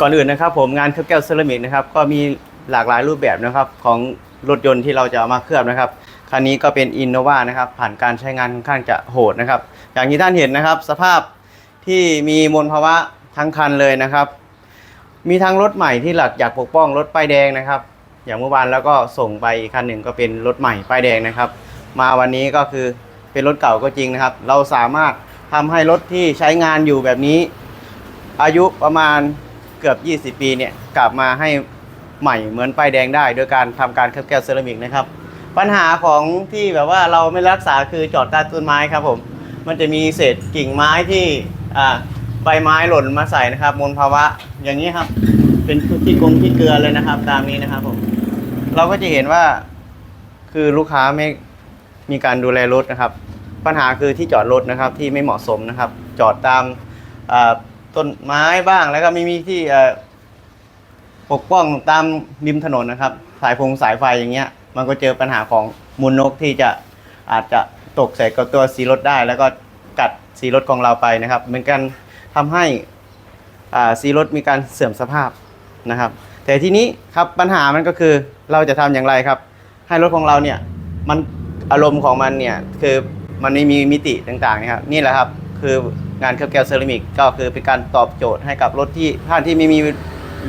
ก่อนอื่นนะครับผมงานเคลือบแก้วเซรามิกนะครับก็มีหลากหลายรูปแบบนะครับของรถยนต์ที่เราจะเอามาเคลือบนะครับคันนี้ก็เป็นอินโนวานะครับผ่านการใช้งานค่อนข้างจะโหดนะครับ อย่างที่ท่านเห็นนะครับ สภาพที่มีมลภาวะทั้งคันเลยนะครับ มีทั้งรถใหม่ที่หลักอยากปกป้องรถป้ายแดงนะครับ อย่างเมื่อวานแล้วก็ส่งไปอีกคันหนึ่งก็เป็นรถใหม่ป้ายแดงนะครับ มาวันนี้ก็คือเป็นรถเก่าก็จริงนะครับ เราสามารถทำให้รถที่ใช้งานอยู่แบบนี้ อายุประมาณ กือบ 20 ปีเนี่ยกลับมาให้ใหม่เหมือนป้ายแดงได้ โดยการทำการเคลือบแก้วเซรามิกนะครับ ปัญหาของที่แบบว่าเราไม่รักษาคือจอดใต้ต้นไม้ครับผมมันจะมีเศษกิ่งไม้ที่ใบไม้หล่นมาใส่นะครับมลภาวะอย่างนี้ครับเป็นที่กลงที่เกลือเลยนะครับ ตามนี้นะครับผมเราก็จะเห็นว่าคือลูกค้าไม่มีการดูแลรถนะครับ ปัญหาคือที่จอดรถนะครับที่ไม่เหมาะสมนะครับ จอดตามอ ต้นไม้บ้างแล้วก็ไม่มีที่เอ่อปกป้องตามริมถนนนะครับ สายพงสายไฟอย่างเงี้ย มันก็เจอปัญหาของมูลนกที่จะอาจจะตกใส่กับตัวสีรถได้ แล้วก็กัดสีรถของเราไปนะครับเหมือนกันทำให้อ่าสีรถมีการเสื่อมสภาพนะครับ แต่ทีนี้ครับปัญหามันก็คือเราจะทำอย่างไรครับ ให้รถของเราเนี่ยมันอารมณ์ของมันเนี่ยคือมันไม่มีมิติต่างๆนะครับนี่แหละครับคือ งานเคลือบแก้วเซรามิกก็คือเป็นการตอบโจทย์ให้กับรถที่ท่านที่ไม่มี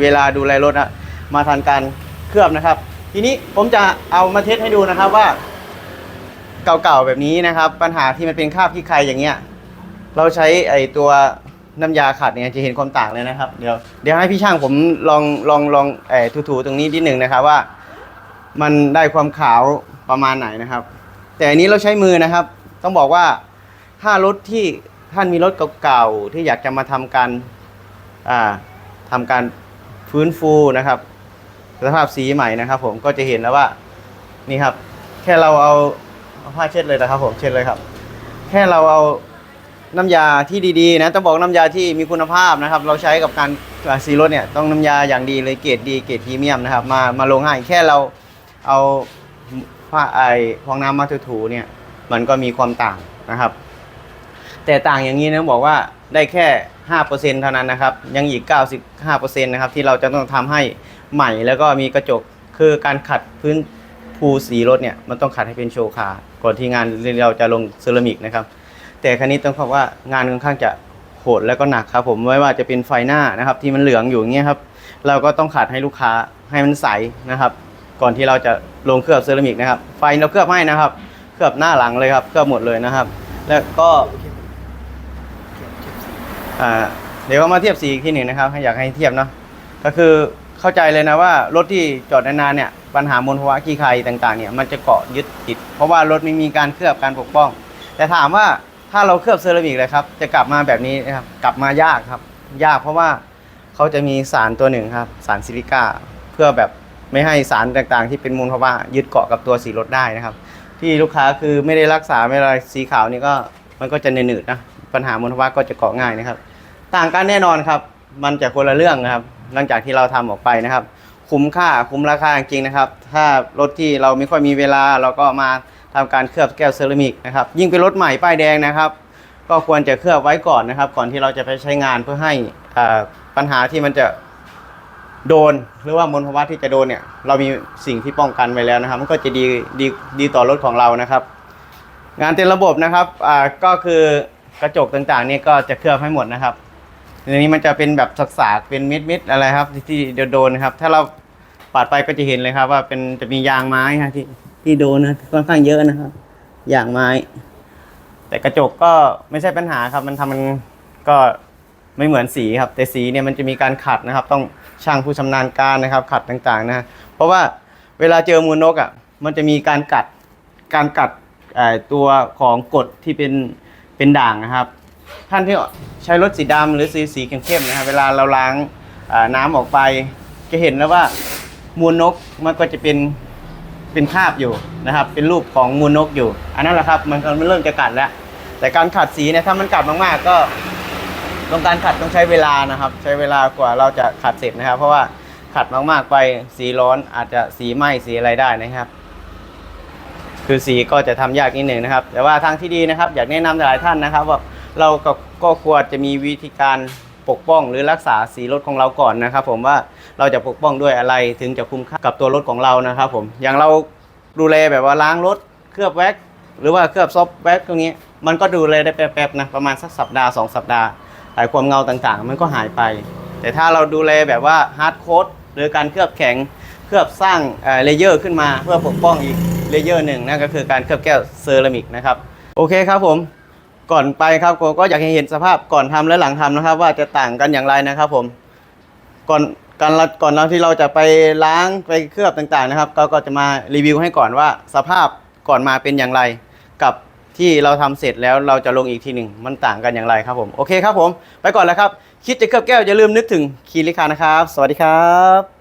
เวลาดูแลรถนะมาทันการเคลือบนะครับ ทีนี้ผมจะเอามาเทสให้ดูนะครับว่า เก่าๆแบบนี้นะครับ ปัญหาที่มันเป็นคราบขี้ใครอย่างเงี้ย เราใช้ไอตัวน้ำยาขัดเนี่ยจะเห็นความต่างเลยนะครับ เดี๋ยวเดี๋ยวให้พี่ช่างผมลองลองลองไอถูๆตรงนี้นิดหนึ่งนะครับว่า มันได้ความขาวประมาณไหนนะครับ แต่อันนี้เราใช้มือนะครับ ต้องบอกว่าถ้ารถที่ ท่านมีรถเก่าๆที่อยากจะมาทำการอ่าทำการฟื้นฟูนะครับสภาพสีใหม่นะครับ ผมก็จะเห็นแล้วว่านี่ครับ แค่เราเอาเอาผ้าเช็ดเลยนะครับ ผมเช็ดเลยครับ แค่เราเอาน้ำยาที่ดีๆนะต้องบอกน้ำยาที่มีคุณภาพนะครับ เราใช้กับการสีรถเนี่ยต้องน้ำยาอย่างดีเลยเกรดดีเกรดพรีเมียมนะครับ มามาลงให้แค่เราเอาผ้าไอฟองน้ำมาถูๆเนี่ย มันก็มีความต่างนะครับ แต่ต่างอย่างนี้นะบอกว่าได้แค่ 5%เท่านั้นนะครับ ยังอีก 95%นะครับที่เราจะต้องทำให้ใหม่แล้วก็มีกระจกคือการขัดพื้นภูสีรถเนี่ยมันต้องขัดให้เป็นโชว์คาร์ก่อนที่งานเราจะลงเซรามิกนะครับ แต่ครั้นี้ต้องบอกว่างานค่อนข้างจะโหดแล้วก็หนักครับ ผมไม่ว่าจะเป็นไฟหน้านะครับที่มันเหลืองอยู่อย่างเงี้ยครับเราก็ต้องขัดให้ลูกค้าให้มันใสนะครับ ก่อนที่เราจะลงเคลือบเซรามิกนะครับ ไฟเราเคลือบให้นะครับ เคลือบหน้าหลังเลยครับ เคลือบหมดเลยนะครับ แล้วก็ อ่าเดี๋ยวมาเทียบสีอีกทีหนึ่งนะครับอยากให้เทียบเนาะก็คือเข้าใจเลยนะว่ารถที่จอดนานๆเนี่ยปัญหามลภาวะขี้ใครต่างๆเนี่ยมันจะเกาะยึดติด เพราะว่ารถไม่มีการเคลือบการปกป้อง แต่ถามว่าถ้าเราเคลือบเซรามิกเลยครับจะกลับมาแบบนี้นะครับกลับมายากครับ ยากเพราะว่าเขาจะมีสารตัวหนึ่งครับสารซิลิก้าเพื่อแบบไม่ให้สารต่างๆ ที่เป็นมูลภาวะยึดเกาะกับตัวสีรถได้นะครับ ที่ลูกค้าคือไม่ได้รักษาไม่อะไรสีขาวนี่ก็ มันก็จะหนืดๆนะปัญหามลภาวะก็จะเกาะง่ายนะครับ ต่างกันแน่นอนครับ มันจะคนละเรื่องนะครับ หลังจากที่เราทำออกไปนะครับ คุ้มค่าคุ้มราคาจริงนะครับ ถ้ารถที่เราไม่ค่อยมีเวลาเราก็มาทำการเคลือบแก้วเซรามิกนะครับ ยิ่งเป็นรถใหม่ป้ายแดงนะครับ ก็ควรจะเคลือบไว้ก่อนนะครับ ก่อนที่เราจะไปใช้งานเพื่อให้อ่าปัญหาที่มันจะโดนหรือว่ามลภาวะที่จะโดนเนี่ย เรามีสิ่งที่ป้องกันไว้แล้วนะครับ มันก็จะดีดีดีต่อรถของเรานะครับ งานเต็มระบบนะครับอ่าก็คือกระจกต่างๆนี่ก็จะเคลือบให้หมดนะครับในนี้มันจะเป็นแบบสากๆเป็นเม็ดอะไรครับ ที่ที่โดนนะครับ ถ้าเราปาดไปก็จะเห็นเลยครับ ว่าเป็นจะมียางไม้ฮะที่ที่โดนนะค่อนข้างเยอะนะครับยางไม้ แต่กระจกก็ไม่ใช่ปัญหาครับ มันทำมันก็ไม่เหมือนสีครับ แต่สีเนี่ยมันจะมีการขัดนะครับ ต้องช่างผู้ชำนาญการนะครับ ขัดต่างๆนะเพราะว่าเวลาเจอมูลนกอะมันจะมีการกัดการกัด ตัวของกดที่เป็นเป็นด่างนะครับ ท่านที่ใช้รถสีดำหรือสีสีเข้มๆนะครับเวลาเราล้างน้ำออกไป จะเห็นแล้วว่ามูลนกมันก็จะเป็นเป็นคาบอยู่นะครับ เป็นรูปของมูลนกอยู่ อันนั้นแหละครับมันมันเริ่มจะกัดแล้ว แต่การขัดสีเนี่ยถ้ามันกัดมากๆ ก็ต้องการขัดต้องใช้เวลานะครับ ใช้เวลากว่าเราจะขัดเสร็จนะครับ เพราะว่าขัดมากๆไปสีร้อนอาจจะสีไหม้สีอะไรได้นะครับ คือสีก็จะทำยากนิดหนึ่งนะครับ แต่ว่าทางที่ดีนะครับ อยากแนะนำหลายท่านนะครับ ว่าเราก็ก็ควรจะมีวิธีการปกป้องหรือรักษาสีรถของเราก่อนนะครับ ผมว่าเราจะปกป้องด้วยอะไรถึงจะคุ้มค่ากับตัวรถของเรานะครับ ผมอย่างเราดูแลแบบว่าล้างรถเคลือบแว็กหรือว่าเคลือบซอฟแว็กตรงนี้ มันก็ดูแลได้แป๊บๆนะประมาณสักสัปดาห์สองสัปดาห์แต่ความเงาต่างๆ มันก็หายไป แต่ถ้าเราดูแลแบบว่าฮาร์ดโค้ดหรือการเคลือบแข็ง เคลือบสร้างเลเยอร์ขึ้นมาเพื่อปกป้องอีกเลเยอร์หนึ่งนั่นก็คือการเคลือบแก้วเซรามิกนะครับโอเคครับผมก่อนไปครับผมก็อยากให้เห็นสภาพก่อนทำและหลังทำนะครับ ว่าจะต่างกันอย่างไรนะครับผมก่อนการก่อนเราที่เราจะไปล้างไปเคลือบต่างๆนะครับ ก็ก็จะมารีวิวให้ก่อนว่าสภาพก่อนมาเป็นอย่างไร กับที่เราทำเสร็จแล้วเราจะลงอีกทีหนึ่งมันต่างกันอย่างไรครับผมโอเคครับผม ไปก่อนแล้วครับ คิดจะเคลือบแก้วอย่าลืมนึกถึงคีริคานะครับ สวัสดีครับ